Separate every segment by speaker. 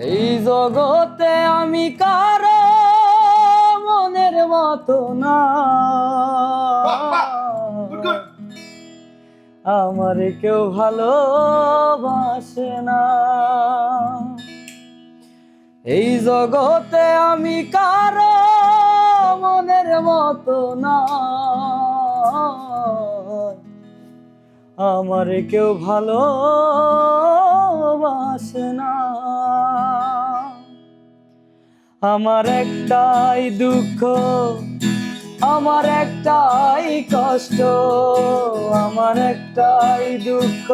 Speaker 1: এই জগতে আমি কারও মনের মতো না। আমার কেউ ভালোবাসে না। এই জগতে আমি কারও মনের মতো না। আমার কেউ ভালোবাসে না আমার একটাই দুঃখ, আমার একটাই কষ্ট, আমার একটাই দুঃখ,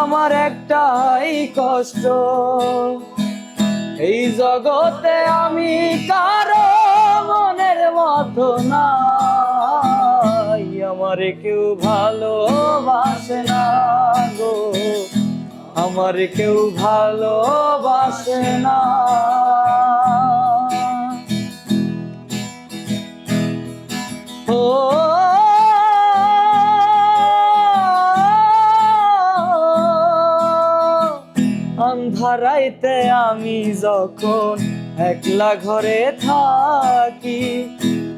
Speaker 1: আমার একটাই কষ্ট। এই জগতে আমি কারও মনের মতো নাই, আমার কেউ ভালোবাসে না গো। আমার কেউ ভালোবাসে না। ও, অন্ধারাইতে আমি যখন একলা ঘরে থাকি,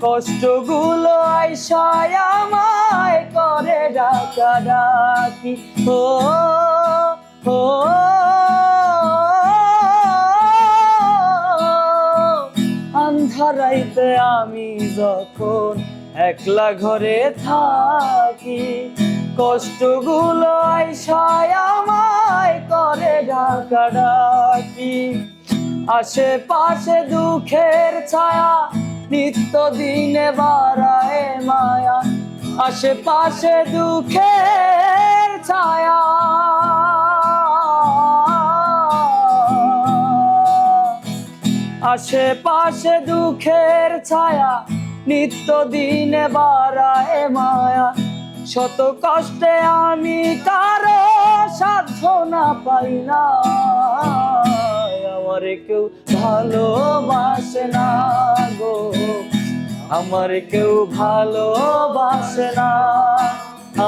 Speaker 1: কষ্টগুলো আইসায় আমায় করে ডাকা ডাকি। ও আন্ধারাইতে আমি যখন একলা ঘরে থাকি, কষ্টগুলো আইসায় আমায় করে ডাকা ডাকি। আশেপাশে দুঃখের ছায়া নিত্য দিনে বাড়ায় মায়া। আশেপাশে দুঃখের আশেপাশে দুঃখের ছায়া নিত্য দিনে বাড়ায় মায়া। শত কষ্টে আমি কারও সাধ্য না পাই না। আমার কেউ ভালোবাসে না গো। আমার কেউ ভালোবাসে না।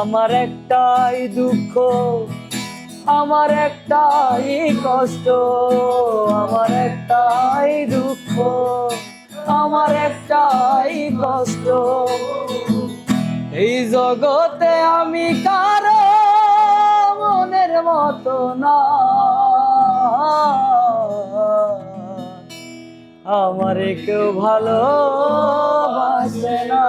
Speaker 1: আমার একটাই দুঃখ আমার একটাই কষ্ট, আমার একটাই দুঃখ, আমার একটাই কষ্ট। এই জগতে আমি কারও মনের মতো না। আমার কেউ ভালোবাসে না।